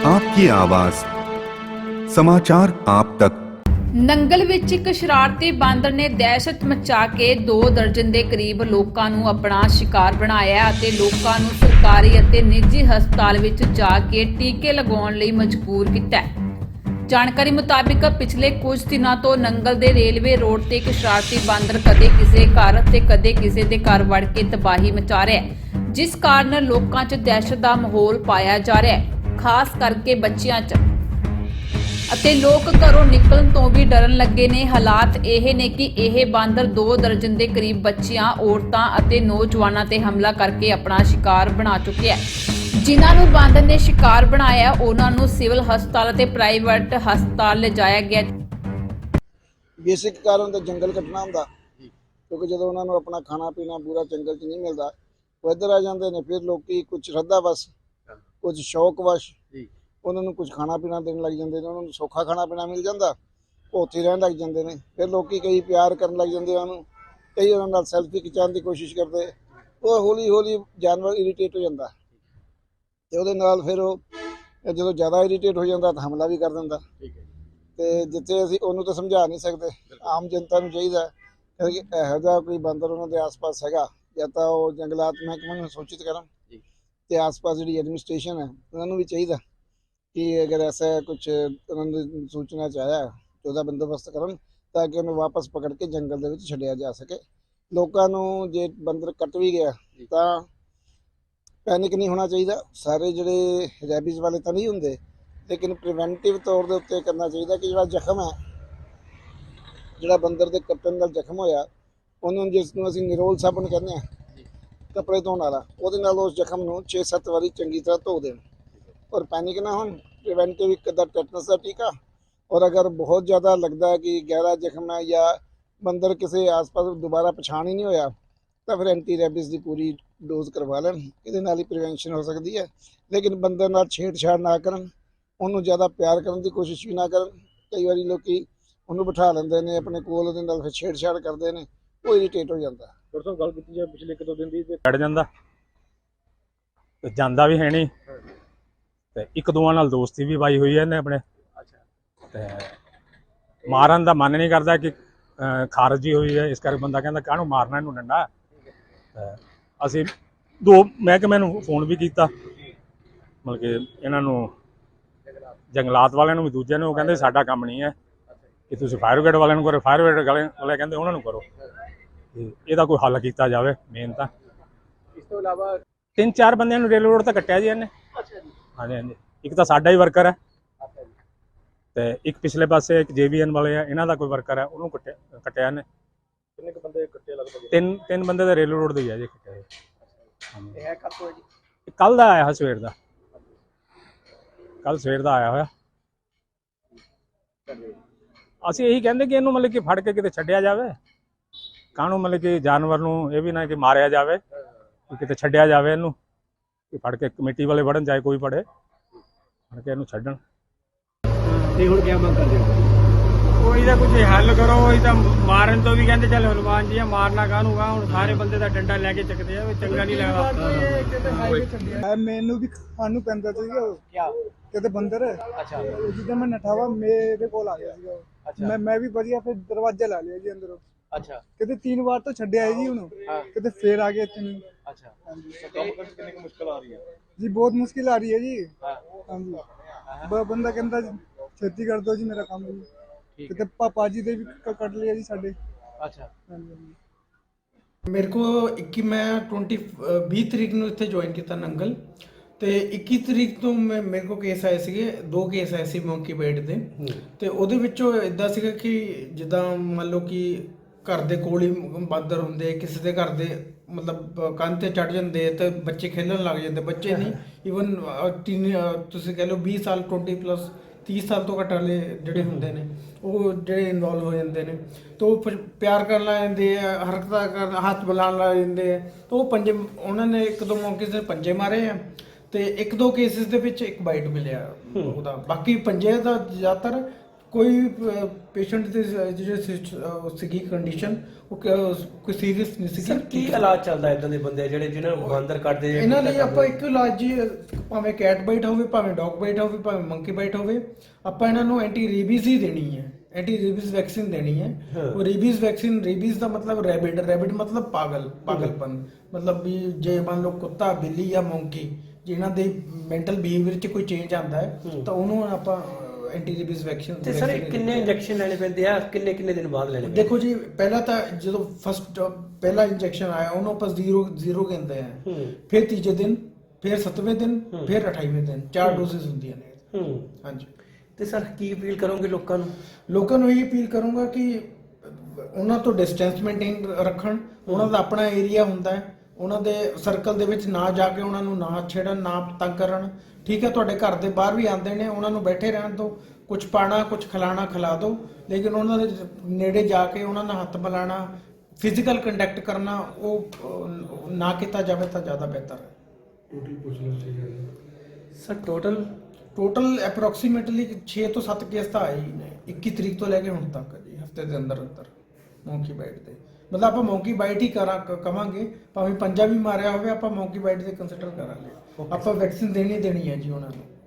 आपकी आवाज समाचार आप तक ਨੰਗਲ ਵਿੱਚ ਇੱਕ ਸ਼ਰਾਰਤੀ ਬਾਂਦਰ ਨੇ ਦਹਿਸ਼ਤ ਮਚਾ ਕੇ 2 ਦਰਜਨ ਦੇ ਕਰੀਬ ਲੋਕਾਂ ਨੂੰ ਆਪਣਾ ਸ਼ਿਕਾਰ ਬਣਾਇਆ ਅਤੇ ਲੋਕਾਂ ਨੂੰ ਸਰਕਾਰੀ ਅਤੇ ਨਿੱਜੀ ਹਸਪਤਾਲ ਵਿੱਚ ਜਾ ਕੇ ਟੀਕੇ ਲਗਾਉਣ ਲਈ ਮਜਬੂਰ ਕੀਤਾ ਹੈ। ਜਾਣਕਾਰੀ ਮੁਤਾਬਿਕ ਪਿਛਲੇ ਕੁਝ ਦਿਨਾਂ ਤੋਂ ਨੰਗਲ ਦੇ ਰੇਲਵੇ ਰੋਡ ਤੇ ਇੱਕ ਸ਼ਰਾਰਤੀ ਬਾਂਦਰ ਕਦੇ ਕਿਸੇ ਘਰ ਤੇ ਕਦੇ ਕਿਸੇ ਦੇ ਘਰ ਵੜ ਕੇ ਤਬਾਹੀ ਮਚਾ ਰਿਹਾ ਹੈ ਜਿਸ ਕਾਰਨ ਲੋਕਾਂ 'ਚ ਦਹਿਸ਼ਤ ਦਾ ਮਾਹੌਲ ਪਾਇਆ ਜਾ ਰਿਹਾ ਹੈ ਖਾਸ ਕਰਕੇ ਬੱਚਿਆਂ 'ਚ। ਅਤੇ ਲੋਕ ਘਰੋਂ ਨਿਕਲਣ ਤੋਂ ਵੀ ਡਰਨ ਲੱਗੇ ਨੇ। ਹਾਲਾਤ ਇਹ ਨੇ ਕਿ ਇਹ ਬਾਂਦਰ 2 ਦਰਜਨ ਦੇ ਕਰੀਬ ਬੱਚੀਆਂ, ਔਰਤਾਂ ਅਤੇ ਨੌਜਵਾਨਾਂ ਤੇ ਹਮਲਾ ਕਰਕੇ ਆਪਣਾ ਸ਼ਿਕਾਰ ਬਣਾ ਚੁੱਕਿਆ ਹੈ ਜਿਨ੍ਹਾਂ ਨੂੰ ਬਾਂਦਰ ਨੇ ਸ਼ਿਕਾਰ ਬਣਾਇਆ, ਉਹਨਾਂ ਨੂੰ ਸਿਵਲ ਹਸਪਤਾਲ ਅਤੇ ਪ੍ਰਾਈਵੇਟ ਹਸਪਤਾਲ ਲਿਜਾਇਆ ਗਿਆ। ਬੇਸਿਕ ਕਾਰਨ ਤਾਂ ਜੰਗਲ ਕੱਟਣਾ ਹੁੰਦਾ। ਕਿਉਂਕਿ ਜਦੋਂ ਉਹਨਾਂ ਨੂੰ ਆਪਣਾ ਖਾਣਾ ਪੀਣਾ ਪੂਰਾ ਜੰਗਲ 'ਚ ਨਹੀਂ ਮਿਲਦਾ, ਉਹ ਇੱਧਰ ਆ ਜਾਂਦੇ ਨੇ, ਫਿਰ ਲੋਕੀ ਕੁਝ ਸ਼ਰਧਾ ਬਸ ਕੁਝ ਸ਼ੌਕ ਵਸ਼ ਉਹਨਾਂ ਨੂੰ ਕੁਝ ਖਾਣਾ ਪੀਣਾ ਦੇਣ ਲੱਗ ਜਾਂਦੇ ਨੇ ਉਹਨਾਂ ਨੂੰ ਸੌਖਾ ਖਾਣਾ ਪੀਣਾ ਮਿਲ ਜਾਂਦਾ ਉਹ ਉੱਥੇ ਰਹਿਣ ਲੱਗ ਜਾਂਦੇ ਨੇ। ਫਿਰ ਲੋਕੀ ਕਈ ਪਿਆਰ ਕਰਨ ਲੱਗ ਜਾਂਦੇ ਆ ਉਹਨੂੰ ਕਈ ਉਹਨਾਂ ਨਾਲ ਸੈਲਫੀ ਖਿਚਾਉਣ ਦੀ ਕੋਸ਼ਿਸ਼ ਕਰਦੇ ਉਹ ਹੌਲੀ ਹੌਲੀ ਜਾਨਵਰ ਇਰੀਟੇਟ ਹੋ ਜਾਂਦਾ। ਤੇ ਉਹਦੇ ਨਾਲ ਫਿਰ ਉਹ ਜਦੋਂ ਜ਼ਿਆਦਾ ਇਰੀਟੇਟ ਹੋ ਜਾਂਦਾ ਤਾਂ ਹਮਲਾ ਵੀ ਕਰ ਦਿੰਦਾ। ਤੇ ਜਿੱਥੇ ਅਸੀਂ ਉਹਨੂੰ ਤਾਂ ਸਮਝਾ ਨਹੀਂ ਸਕਦੇ ਆਮ ਜਨਤਾ ਨੂੰ ਚਾਹੀਦਾ ਕਿ ਇਹੋ ਜਿਹਾ ਕੋਈ ਬੰਦਰ ਉਹਨਾਂ ਦੇ ਆਸ-ਪਾਸ ਹੈਗਾ ਜਾਂ ਤਾਂ ਉਹ ਜੰਗਲਾਤ ਮਹਿਕਮੇ ਨੂੰ ਸੂਚਿਤ ਕਰਨ। ਤੇ ਆਸ-ਪਾਸ ਜਿਹੜੀ ਐਡਮਿਨਿਸਟ੍ਰੇਸ਼ਨ ਹੈ ਉਹਨਾਂ ਨੂੰ ਵੀ ਚਾਹੀਦਾ ਕਿ ਅਗਰ ਐਸਾ ਕੁਝ ਉਹਨਾਂ ਦੀ ਸੂਚਨਾ ਚ ਆਇਆ ਤੇ ਉਹਦਾ ਬੰਦੋਬਸਤ ਕਰਨ ਤਾਂ ਕਿ ਉਹਨੂੰ ਵਾਪਸ ਪਕੜ ਕੇ ਜੰਗਲ ਦੇ ਵਿੱਚ ਛੱਡਿਆ ਜਾ ਸਕੇ। ਲੋਕਾਂ ਨੂੰ ਜੇ ਬੰਦਰ ਕੱਟ ਵੀ ਗਿਆ ਤਾਂ ਪੈਨਿਕ ਨਹੀਂ ਹੋਣਾ ਚਾਹੀਦਾ। ਸਾਰੇ ਜਿਹੜੇ ਰੈਬੀਜ਼ ਵਾਲੇ ਤਾਂ ਨਹੀਂ ਹੁੰਦੇ ਲੇਕਿਨ ਪ੍ਰੀਵੈਂਟਿਵ ਤੌਰ ਦੇ ਉੱਤੇ ਕਰਨਾ ਚਾਹੀਦਾ ਕਿ ਜਿਹੜਾ ਜ਼ਖਮ ਹੈ ਜਿਹੜਾ ਬੰਦਰ ਦੇ ਕੱਟਣ ਨਾਲ ਜ਼ਖਮ ਹੋਇਆ ਉਹਨੂੰ ਜਿਸ ਨੂੰ ਅਸੀਂ ਨਿਰੋਲ ਸਾਬਣ ਕਹਿੰਦੇ ਆ ਕੱਪੜੇ ਧੋਣ ਵਾਲਾ, ਉਹਦੇ ਨਾਲ ਉਸ ਜ਼ਖਮ ਨੂੰ 6-7 ਵਾਰੀ ਚੰਗੀ ਤਰ੍ਹਾਂ ਧੋ ਦੇਣ। ਔਰ ਪੈਨਿਕ ਨਾ ਹੋਣ ਪ੍ਰੀਵੈਂਟਿਵ ਇੱਕ ਦਾ ਟੈਟਨਸ ਦਾ ਟੀਕਾ। ਔਰ ਅਗਰ ਬਹੁਤ ਜ਼ਿਆਦਾ ਲੱਗਦਾ ਕਿ ਗਹਿਰਾ ਜ਼ਖਮ ਹੈ ਜਾਂ ਬੰਦਰ ਕਿਸੇ ਆਸ-ਪਾਸ ਦੁਬਾਰਾ ਪਛਾਣ ਹੀ ਨਹੀਂ ਹੋਇਆ, ਤਾਂ ਫਿਰ ਐਂਟੀ ਰੈਬਿਸ ਦੀ ਪੂਰੀ ਡੋਜ਼ ਕਰਵਾ ਲੈਣ। ਇਹਦੇ ਨਾਲ ਹੀ ਪ੍ਰੀਵੈਂਸ਼ਨ ਹੋ ਸਕਦੀ ਹੈ। ਲੇਕਿਨ ਬੰਦਰ ਨਾਲ ਛੇੜਛਾੜ ਨਾ ਕਰਨ, ਉਹਨੂੰ ਜ਼ਿਆਦਾ ਪਿਆਰ ਕਰਨ ਦੀ ਕੋਸ਼ਿਸ਼ ਵੀ ਨਾ ਕਰਨ। ਕਈ ਵਾਰੀ ਲੋਕੀ ਉਹਨੂੰ ਬਿਠਾ ਲੈਂਦੇ ਨੇ, ਆਪਣੇ ਕੋਲ ਉਹਦੇ ਨਾਲ ਫਿਰ ਛੇੜਛਾੜ ਕਰਦੇ ਨੇ, ਉਹ ਇਰੀਟੇਟ ਹੋ ਜਾਂਦਾ। ਡਾਕਟਰ ਸਾਹਿਬ ਗੱਲ ਕੀਤੀ ਜਾਏ ਪਿਛਲੇ ਇੱਕ ਦੋ ਦਿਨ ਦੀ ਤੇ ਛੱਡ ਜਾਂਦਾ। ਤੇ ਜਾਂਦਾ ਵੀ ਹੈ ਨਹੀਂ। ਤੇ ਇੱਕ ਦੋਵਾਂ ਨਾਲ ਦੋਸਤੀ ਵੀ ਪਾਈ ਹੋਈ ਹੈ ਇਹਨੇ ਆਪਣੇ। ਤੇ ਮਾਰਨ ਦਾ ਮਨ ਨਹੀਂ ਕਰਦਾ ਕਿ ਖਾਰਜੀ ਹੋਈ ਹੈ। ਇਸ ਕਰਕੇ ਬੰਦਾ ਕਹਿੰਦਾ ਕਾਹਨੂੰ ਮਾਰਨਾ ਇਹਨੂੰ ਡੰਡਾ? ਅਸੀਂ ਦੋ ਮਹਿਕਮੇ ਨੂੰ ਫੋਨ ਵੀ ਕੀਤਾ। ਮਤਲਬ ਕਿ ਇਹਨਾਂ ਨੂੰ ਜੰਗਲਾਤ ਵਾਲਿਆਂ ਨੂੰ ਵੀ ਦੂਜਿਆਂ ਨੂੰ ਕਹਿੰਦੇ ਸਾਡਾ ਕੰਮ ਨਹੀਂ ਹੈ। ਕਿ ਤੁਸੀਂ ਫਾਇਰ ਬ੍ਰਿਗੇਡ ਵਾਲਿਆਂ ਨੂੰ ਕਰੋ ਫਾਇਰ ਬ੍ਰਿਗੇਡ ਵਾਲੇ ਕਹਿੰਦੇ ਉਹਨਾਂ ਨੂੰ ਕਰੋ। ਤੇ ਇਹਦਾ ਕੋਈ ਹੱਲ ਕੀਤਾ ਜਾਵੇ ਮੇਨ ਤਾਂ। ਇਸ ਤੋਂ ਇਲਾਵਾ ਤਿੰਨ ਚਾਰ ਬੰਦਿਆਂ ਨੂੰ ਰੇਲ ਰੋਡ ਤੇ ਕੱਟਿਆ ਜੀ ਇਹਨੇ। ਅੱਛਾ ਜੀ। ਹਾਂਜੀ ਹਾਂਜੀ। ਇੱਕ ਤਾਂ ਸਾਡਾ ਹੀ ਵਰਕਰ ਹੈ। ਅੱਛਾ ਜੀ। ਤੇ ਇੱਕ ਪਿਛਲੇ ਪਾਸੇ ਇੱਕ ਜੇਬੀਐਨ ਵਾਲੇ ਆ ਇਹਨਾਂ ਦਾ ਕੋਈ ਵਰਕਰ ਹੈ ਉਹਨੂੰ ਕੱਟਿਆ ਕੱਟਿਆ ਇਹਨੇ। ਕਿੰਨੇ ਕੁ ਬੰਦੇ ਕੱਟੇ ਲੱਗਭਗ? ਤਿੰਨ ਤਿੰਨ ਬੰਦੇ ਤਾਂ ਰੇਲ ਰੋਡ ਦੇ ਹੀ ਆ ਜੀ ਕੱਟਿਆ ਇਹ ਹੈ ਕਦ ਹੈ ਜੀ। ਕੱਲ ਦਾ ਆਇਆ ਸਵੇਰ ਦਾ। ਕੱਲ ਸਵੇਰ ਦਾ ਆਇਆ ਹੋਇਆ। ਅਸੀਂ ਇਹੀ ਕਹਿੰਦੇ ਕਿ ਇਹਨੂੰ ਮਤਲਬ ਕਿ ਫੜ ਕੇ ਕਿਤੇ ਛੱਡਿਆ ਜਾਵੇ। ਕਾਹਨੂੰ ਮਤਲਬ ਕਿ ਜਾਨਵਰ ਨੂੰ ਇਹ ਵੀ ਨਾ ਕਿ ਮਾਰਿਆ ਜਾਵੇ ਕਿ ਕਿਤੇ ਛੱਡਿਆ ਜਾਵੇ ਇਹਨੂੰ ਕਿ ਫੜ ਕੇ ਕਮੇਟੀ ਵਾਲੇ ਫੜਨ ਚਾਹੇ ਕੋਈ ਫੜੇ ਫੜ ਕੇ ਇਹਨੂੰ ਛੱਡਣ। ਤੇ ਹੁਣ ਕੀ ਮੰਗ ਕਰਦੇ ਹੋ? ਕੋਈ ਤਾਂ ਕੁਝ ਹੱਲ ਕਰੋ ਉਹੀ ਤਾਂ ਮਾਰਨ ਤੋਂ ਵੀ ਕਹਿੰਦੇ ਚੱਲ ਹਨੂਮਾਨ ਜੀ ਆ ਮਾਰਨਾ ਕਾਹਨੂਗਾ ਹੁਣ ਸਾਰੇ ਬੰਦੇ ਦਾ ਡੰਡਾ ਲੈ ਕੇ ਚੱਕਦੇ ਆ ਵੀ ਚੰਗਾ ਨਹੀਂ ਲੱਗਦਾ। ਮੈਂ ਮੈਨੂੰ ਵੀ ਖਾਣ ਨੂੰ ਪੈਂਦਾ ਉਹ। ਕੀ ਕਿਤੇ ਬੰਦਰ। ਅੱਛਾ। ਜਿੱਦਾਂ ਮੈਂ ਨਠਾਵਾ ਮੇਰੇ ਕੋਲ ਆ ਗਿਆ ਸੀਗਾ ਮੈਂ ਵੀ ਵਧੀਆ ਫਿਰ ਦਰਵਾਜ਼ਾ ਲਾ ਲਿਆ ਜੀ ਅੰਦਰੋਂ। ਅੱਛਾ। ਕਿਤੇ ਤਿੰਨ ਵਾਰ ਤਾਂ ਛੱਡਿਆ ਹੈ ਜੀ ਉਹਨੂੰ ਹਾਂ। ਕਿਤੇ ਫੇਰ ਆ ਗਿਆ ਇੱਥੇ ਨੂੰ। ਅੱਛਾ। ਕੰਮ ਕਰਨ 'ਚ ਕਿੰਨੀ ਕੁ ਮੁਸ਼ਕਲ ਆ ਰਹੀ ਹੈ? ਜੀ ਬਹੁਤ ਮੁਸ਼ਕਿਲ ਆ ਰਹੀ ਹੈ ਜੀ। ਹਾਂ। ਹਾਂਜੀ। ਬ- ਬੰਦਾ ਕਹਿੰਦਾ ਛੇਤੀ ਕਰ ਦਿਓ ਜੀ ਮੇਰਾ ਕੰਮ ਜੀ। ਠੀਕ ਕਿਤੇ ਪਾਪਾ ਜੀ ਦੇ ਵੀ ਕ- ਕੱਟ ਲਿਆ ਜੀ ਸਾਡੇ। ਅੱਛਾ। ਹਾਂਜੀ। ਹਾਂਜੀ ਮੇਰੇ ਕੋ 21 ਮੈਂ 20 ਅ, 20 ਤਰੀਕ ਨੂੰ ਇੱਥੇ ਜੁਆਇਨ ਕੀਤਾ ਨੰਗਲ। ਤੇ 21 ਤਰੀਕ ਤੋਂ ਮੈਂ ਮੇਰੇ ਕੋ ਕੇਸ ਆਏ ਸੀਗੇ ਦੋ ਕੇਸ ਆਏ ਸੀ ਮੌਂਕੀ ਬੈਡ ਦੇ। ਤੇ ਉਹਦੇ ਵਿੱਚੋਂ ਇਦਾਂ ਸੀਗਾ ਕਿ ਜਿੱਦਾਂ ਮੰਨ ਲਓ ਕਿ ਘਰ ਦੇ ਕੋਲ ਹੀ ਬਾਦਰ ਹੁੰਦੇ ਕਿਸੇ ਦੇ ਘਰ ਦੇ ਮਤਲਬ ਕੰਨ ਤੇ ਚੜ ਜਾਂਦੇ ਤੇ ਬੱਚੇ ਖੇਲਣ ਲੱਗ ਜਾਂਦੇ। ਬੱਚੇ ਨਹੀਂ ਟੀਨ ਤੁਸੀਂ ਕਹ ਲਓ 20 ਸਾਲ 20 ਪਲੱਸ 30 ਸਾਲ ਤੋਂ ਘੱਟ ਵਾਲੇ ਜਿਹੜੇ ਹੁੰਦੇ ਨੇ ਉਹ ਜਿਹੜੇ ਇਨਵੋਲਵ ਹੋ ਜਾਂਦੇ ਨੇ। ਤਾਂ ਉਹ ਫਿਰ ਪਿਆਰ ਕਰਨ ਲੱਗ ਜਾਂਦੇ ਆ ਹਰਕਤਾਂ ਕਰਨ ਹੱਥ ਬੁਲਾਉਣ ਲੱਗ ਜਾਂਦੇ ਆ। ਤਾਂ ਉਹ ਪੰਜੇ ਉਹਨਾਂ ਨੇ ਇੱਕ ਦੋ ਮੌਕੇ ਤੇ ਪੰਜੇ ਮਾਰੇ ਆ ਤੇ ਇੱਕ ਦੋ ਕੇਸਿਸ ਦੇ ਵਿੱਚ ਇੱਕ ਬਾਈਟ ਮਿਲਿਆ ਉਹਦਾ। ਬਾਕੀ ਪੰਜੇ ਦਾ ਜ਼ਿਆਦਾਤਰ ਕੋਈ ਪੇਸ਼ੈਂਟ ਦੇ ਜਿਹੜੇ ਸੀਗੀ ਕੰਡੀਸ਼ਨ ਉਹ ਕੋਈ ਸੀਰੀਅਸ ਨਹੀਂ ਸੀਗੀ। ਸਰ ਕੀ ਇਲਾਜ ਚੱਲਦਾ ਇਦਾਂ ਦੇ ਬੰਦੇ ਜਿਹੜੇ ਜਿਨ੍ਹਾਂ ਨੂੰ ਬਾਂਦਰ ਕੱਢਦੇ ਇਹਨਾਂ ਲਈ? ਆਪਾਂ ਇੱਕ ਇਲਾਜ ਜੀ ਭਾਵੇਂ ਕੈਟ ਬਾਈਟ ਹੋਵੇ ਭਾਵੇਂ ਡੌਗ ਬਾਈਟ ਹੋਵੇ ਭਾਵੇਂ ਮੰਕੀ ਬਾਈਟ ਹੋਵੇ ਆਪਾਂ ਇਹਨਾਂ ਨੂੰ ਐਂਟੀ ਰੇਬੀਜ਼ ਹੀ ਦੇਣੀ ਹੈ। ਐਂਟੀ ਰੇਬੀਜ਼ ਵੈਕਸੀਨ ਦੇਣੀ ਹੈ। ਹਾਂ। ਉਹ ਰੇਬੀਜ਼ ਵੈਕਸੀਨ ਰੇਬੀਜ਼ ਦਾ ਮਤਲਬ ਰੈਬਿਟ ਰੈਬਿਟ ਮਤਲਬ ਪਾਗਲ ਪਾਗਲਪਨ। ਮਤਲਬ ਵੀ ਜੇ ਮੰਨ ਲਓ ਕੁੱਤਾ ਬਿੱਲੀ ਜਾਂ ਮੰਕੀ ਜਿਨ੍ਹਾਂ ਦੇ ਮੈਂਟਲ ਬਿਹੇਵੀਅਰ 'ਚ ਕੋਈ ਚੇਂਜ ਆਉਂਦਾ ਹੈ। ਤਾਂ ਉਹਨੂੰ ਆਪਾਂ ਐਂਟੀ ਰੇਬੀਜ਼ ਵੈਕਸੀਨ ਤੇ ਸਰ ਕਿੰਨੇ ਇੰਜੈਕਸ਼ਨ ਲੈਣੇ ਪੈਂਦੇ ਆ? ਕਿੰਨੇ ਕਿੰਨੇ ਦਿਨ ਬਾਅਦ ਲੈਣੇ ਦੇਖੋ ਜੀ ਪਹਿਲਾਂ ਤਾਂ ਜਦੋਂ ਫਸਟ ਪਹਿਲਾ ਇੰਜੈਕਸ਼ਨ ਆਇਆ ਉਹਨੂੰ ਆਪਾਂ 0 0 ਕਹਿੰਦੇ ਆ। ਫਿਰ ਤੀਜੇ ਦਿਨ ਫਿਰ 7ਵੇਂ ਦਿਨ ਫਿਰ 28ਵੇਂ ਦਿਨ ਚਾਰ ਡੋਜ਼ਸ ਹੁੰਦੀਆਂ ਨੇ। ਹੂੰ। ਹਾਂਜੀ। ਤੇ ਸਰ ਕੀ ਅਪੀਲ ਕਰੋਗੇ ਲੋਕਾਂ ਨੂੰ? ਲੋਕਾਂ ਨੂੰ ਇਹ ਅਪੀਲ ਕਰੂੰਗਾ ਕਿ ਉਹਨਾਂ ਤੋਂ ਡਿਸਟੈਂਸ ਮੇਨਟੇਨ ਰੱਖਣ। ਉਹਨਾਂ ਦਾ ਆਪਣਾ ਏਰੀਆ ਹੁੰਦਾ ਹੈ। ਉਹਨਾਂ ਦੇ ਸਰਕਲ ਦੇ ਵਿੱਚ ਨਾ ਜਾ ਕੇ ਉਹਨਾਂ ਨੂੰ ਨਾ ਛੇੜਨ ਨਾ ਤੰਗ ਕਰਨ। ਠੀਕ ਹੈ ਤੁਹਾਡੇ ਘਰ ਦੇ ਬਾਹਰ ਵੀ ਆਉਂਦੇ ਨੇ ਉਹਨਾਂ ਨੂੰ ਬੈਠੇ ਰਹਿਣ ਦਿਓ। ਕੁਝ ਪਾਣਾ ਕੁਝ ਖਿਲਾਣਾ ਖਿਲਾ ਦਿਓ। ਲੇਕਿਨ ਉਹਨਾਂ ਦੇ ਨੇੜੇ ਜਾ ਕੇ ਉਹਨਾਂ ਨਾਲ ਹੱਥ ਮਿਲਾਣਾ ਫਿਜ਼ੀਕਲ ਕੰਟੈਕਟ ਕਰਨਾ ਉਹ ਨਾ ਕੀਤਾ ਜਾਵੇ ਤਾਂ ਜ਼ਿਆਦਾ ਬਿਹਤਰ ਹੈ। ਸਰ ਟੋਟਲ ਟੋਟਲ ਅਪਰੋਕਸੀਮੇਟਲੀ 6 ਤੋਂ 7 ਕੇਸ ਤਾਂ ਆਏ ਹੀ ਨੇ। 21 ਤਰੀਕ ਤੋਂ ਲੈ ਕੇ ਹੁਣ ਤੱਕ ਜੀ ਹਫ਼ਤੇ ਦੇ ਅੰਦਰ ਅੰਦਰ ਮੌਂਕੀ ਦੇ ਮਤਲਬ ਆਪਾਂ ਮੌਂਕੀ ਬਾਈਟ ਹੀ ਕਰਾਂ ਕ- ਕਵਾਂਗੇ ਭਾਵੇਂ ਪੰਜਾ ਵੀ ਮਾਰਿਆ ਹੋਵੇ ਆਪਾਂ ਮੌਂਕੀ ਬਾਈਟ ਦੇ ਕੰਸੀਡਰ ਕਰਾਂਗੇ। ਆਪਾਂ ਵੈਕਸੀਨ ਦੇਣੀ ਦੇਣੀ ਹੈ ਜੀ ਉਹਨਾਂ ਨੂੰ।